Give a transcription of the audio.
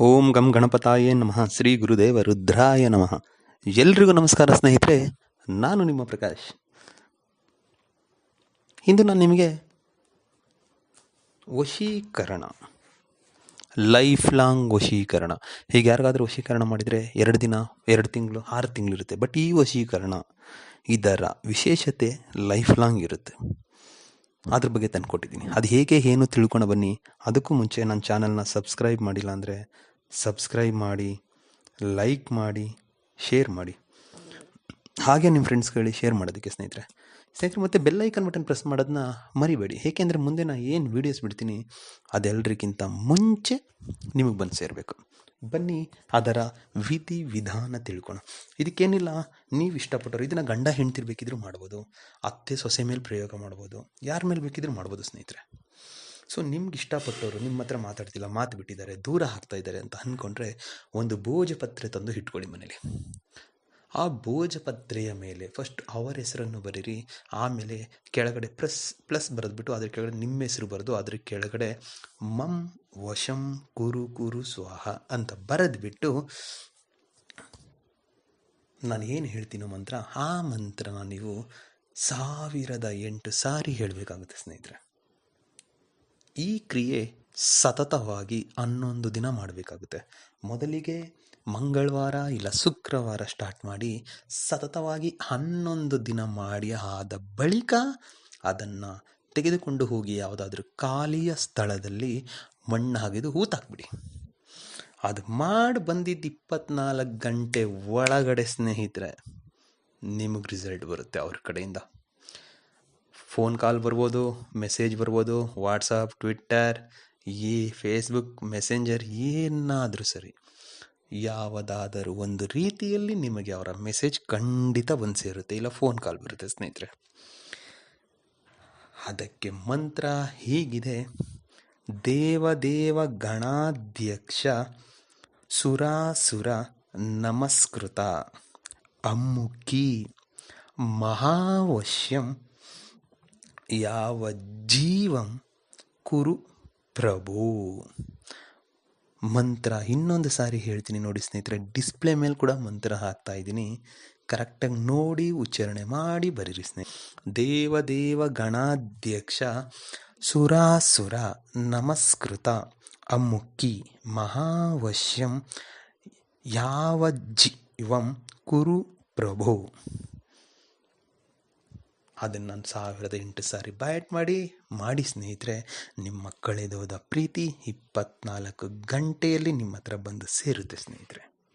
ಓಂ ಗಂ ಗಣಪತಾಯೇ ನಮಃ. ಶ್ರೀ ಗುರುದೇವ ರುದ್ರಾಯ ನಮಃ. ಎಲ್ರಿಗೂ ನಮಸ್ಕಾರ ಸ್ನೇಹಿತರೆ, ನಾನು ನಿಮ್ಮ ಪ್ರಕಾಶ್. ಇಂದು ನಾನು ನಿಮಗೆ ವಶೀಕರಣ, ಲೈಫ್ ಲಾಂಗ್ ವಶೀಕರಣ. ಹೀಗೆ ಯಾರಿಗಾದರೂ ವಶೀಕರಣ ಮಾಡಿದರೆ ಎರಡು ದಿನ, ಎರಡು ತಿಂಗಳು, ಆರು ತಿಂಗಳು ಇರುತ್ತೆ. ಬಟ್ ಈ ವಶೀಕರಣ ಇದರ ವಿಶೇಷತೆ ಲೈಫ್ ಲಾಂಗ್ ಇರುತ್ತೆ. ಅದ್ರ ಬಗ್ಗೆ ತಂದುಕೊಟ್ಟಿದ್ದೀನಿ ಅದು ಹೇಗೆ ಏನು ತಿಳ್ಕೊಂಡು ಬನ್ನಿ, ಅದಕ್ಕೂ ಮುಂಚೆ ನನ್ನ ಚಾನಲ್ನ ಸಬ್ಸ್ಕ್ರೈಬ್ ಮಾಡಿಲ್ಲ ಅಂದರೆ ಸಬ್ಸ್ಕ್ರೈಬ್ ಮಾಡಿ, ಲೈಕ್ ಮಾಡಿ, ಶೇರ್ ಮಾಡಿ. ಹಾಗೆ ನಿಮ್ಮ ಫ್ರೆಂಡ್ಸ್ಗಳಿಗೆ ಶೇರ್ ಮಾಡೋದಕ್ಕೆ ಸ್ನೇಹಿತರೆ. ಸ್ನೇಹಿತರೆ, ಮತ್ತು ಬೆಲ್ ಐಕನ್ ಬಟನ್ ಪ್ರೆಸ್ ಮಾಡೋದನ್ನ ಮರಿಬೇಡಿ. ಏಕೆಂದರೆ ಮುಂದೆ ನಾನು ಏನು ವೀಡಿಯೋಸ್ ಬಿಡ್ತೀನಿ ಅದೆಲ್ಲರಿಗಿಂತ ಮುಂಚೆ ನಿಮಗೆ ಬಂದು ಸೇರಬೇಕು. ಬನ್ನಿ ಅದರ ವಿಧಿ ವಿಧಾನ ತಿಳ್ಕೊಣ ಇದಕ್ಕೇನಿಲ್ಲ, ನೀವು ಇಷ್ಟಪಟ್ಟರು ಇದನ್ನು ಗಂಡ ಹೆಂಡ್ತಿರ್ಬೇಕಿದ್ರೂ ಮಾಡ್ಬೋದು, ಅತ್ತೆ ಸೊಸೆ ಮೇಲೆ ಪ್ರಯೋಗ ಮಾಡ್ಬೋದು, ಯಾರ ಮೇಲೆ ಬೇಕಿದ್ರೂ ಮಾಡ್ಬೋದು ಸ್ನೇಹಿತರೆ. ಸೊ ನಿಮ್ಗೆ ಇಷ್ಟಪಟ್ಟವರು ನಿಮ್ಮ ಹತ್ರ ಮಾತಾಡ್ತಿಲ್ಲ, ಮಾತು ಬಿಟ್ಟಿದ್ದಾರೆ, ದೂರ ಹಾಕ್ತಾ ಇದ್ದಾರೆ ಅಂತ ಅಂದ್ಕೊಂಡ್ರೆ ಒಂದು ಭೋಜಪತ್ರೆ ತಂದು ಇಟ್ಕೊಳ್ಳಿ ಮನೇಲಿ. ಆ ಭೋಜಪತ್ರೆಯ ಮೇಲೆ ಫಸ್ಟ್ ಅವರ ಹೆಸರನ್ನು ಬರೀರಿ, ಆಮೇಲೆ ಕೆಳಗಡೆ ಪ್ಲಸ್ ಪ್ಲಸ್ ಬರೆದ್ಬಿಟ್ಟು ಅದ್ರ ಕೆಳಗಡೆ ನಿಮ್ಮ ಹೆಸರು ಬರೆದು ಅದ್ರ ಕೆಳಗಡೆ ಮಂ ವಶಂ ಕುರು ಕುರು ಸ್ವಾಹ ಅಂತ ಬರೆದ್ಬಿಟ್ಟು ನಾನು ಏನು ಹೇಳ್ತೀನೋ ಮಂತ್ರ, ಆ ಮಂತ್ರನ ನೀವು ಸಾವಿರದ ಎಂಟು ಸಾರಿ ಹೇಳಬೇಕಾಗುತ್ತೆ ಸ್ನೇಹಿತರೆ. ಈ ಕ್ರಿಯೆ ಸತತವಾಗಿ ಹನ್ನೊಂದು ದಿನ ಮಾಡಬೇಕಾಗುತ್ತೆ. ಮೊದಲಿಗೆ ಮಂಗಳವಾರ ಇಲ್ಲ ಶುಕ್ರವಾರ ಸ್ಟಾರ್ಟ್ ಮಾಡಿ ಸತತವಾಗಿ ಹನ್ನೊಂದು ದಿನ ಮಾಡಿ ಆದ ಬಳಿಕ ಅದನ್ನು ತೆಗೆದುಕೊಂಡು ಹೋಗಿ ಯಾವುದಾದ್ರೂ ಖಾಲಿಯ ಸ್ಥಳದಲ್ಲಿ ಮಣ್ಣು ಹಾಕಿದು ಹೂತಾಕ್ಬಿಡಿ. ಅದು ಮಾಡಿ ಬಂದಿದ್ದು ಇಪ್ಪತ್ನಾಲ್ಕು ಗಂಟೆ ಒಳಗಡೆ ಸ್ನೇಹಿತರೆ, ನಿಮಗೆ ರಿಸಲ್ಟ್ ಬರುತ್ತೆ ಅವ್ರ ಕಡೆಯಿಂದ. ಫೋನ್ ಕಾಲ್ ಬರ್ಬೋದು ಮೆಸೇಜ್ ಬರ್ಬೋದು ವಾಟ್ಸಪ್ ಟ್ವಿಟ್ಟರ್ ಈ ಫೇಸ್ಬುಕ್ ಮೆಸೆಂಜರ್ ಏನಾದರೂ ಸರಿ, ಯಾವುದಾದರೂ ಒಂದು ರೀತಿಯಲ್ಲಿ ನಿಮಗೆ ಅವರ ಮೆಸೇಜ್ ಖಂಡಿತ ಒಂದು ಸೇರುತ್ತೆ. ಇಲ್ಲ ಫೋನ್ ಕಾಲ್ ಬರುತ್ತೆ ಸ್ನೇಹಿತರೆ. ಅದಕ್ಕೆ ಮಂತ್ರ ಹೀಗಿದೆ. ದೇವದೇವ ಗಣಾಧ್ಯಕ್ಷ, ಸುರಾಸುರ, ನಮಸ್ಕೃತ, ಅಮ್ಮುಕಿ, ಮಹಾವಶ್ಯಂ, ಯಾವ ಜೀವಂ, ಕುರು ಪ್ರಭು, ಮಂತ್ರ, ಇನ್ನೊಂದು ಸಾರಿ ಹೇಳ್ತೀನಿ ನೋಡಿ ಸ್ನೇಹಿತರೆ ಡಿಸ್ಪ್ಲೇ ಮೇಲೆ ಕೂಡ ಮಂತ್ರ ಹಾಕ್ತಾ ಇದ್ದೀನಿ. ಕರೆಕ್ಟಾಗಿ ನೋಡಿ ಉಚ್ಚಾರಣೆ ಮಾಡಿ ಬರೀರಿ ಸ್ನೇಹಿತ ದೇವ ಗಣಾಧ್ಯಕ್ಷ ಸುರಾಸುರ ನಮಸ್ಕೃತ ಅಮ್ಮುಕ್ಕಿ ಮಹಾವಶ್ಯಂ, ಯಾವ ಜೀವಂ, ಕುರು, ಪ್ರಭು. ಅದನ್ನು ನಾನು ಸಾವಿರದ ಎಂಟು ಸಾರಿ ಬಯಟ್ ಮಾಡಿ ಮಾಡಿ ಸ್ನೇಹಿತರೆ, ನಿಮ್ಮ ಕಳೆದೋದ ಪ್ರೀತಿ ಇಪ್ಪತ್ನಾಲ್ಕು ಗಂಟೆಯಲ್ಲಿ ನಿಮ್ಮ ಹತ್ರ ಬಂದು ಸೇರುತ್ತೆ ಸ್ನೇಹಿತರೆ.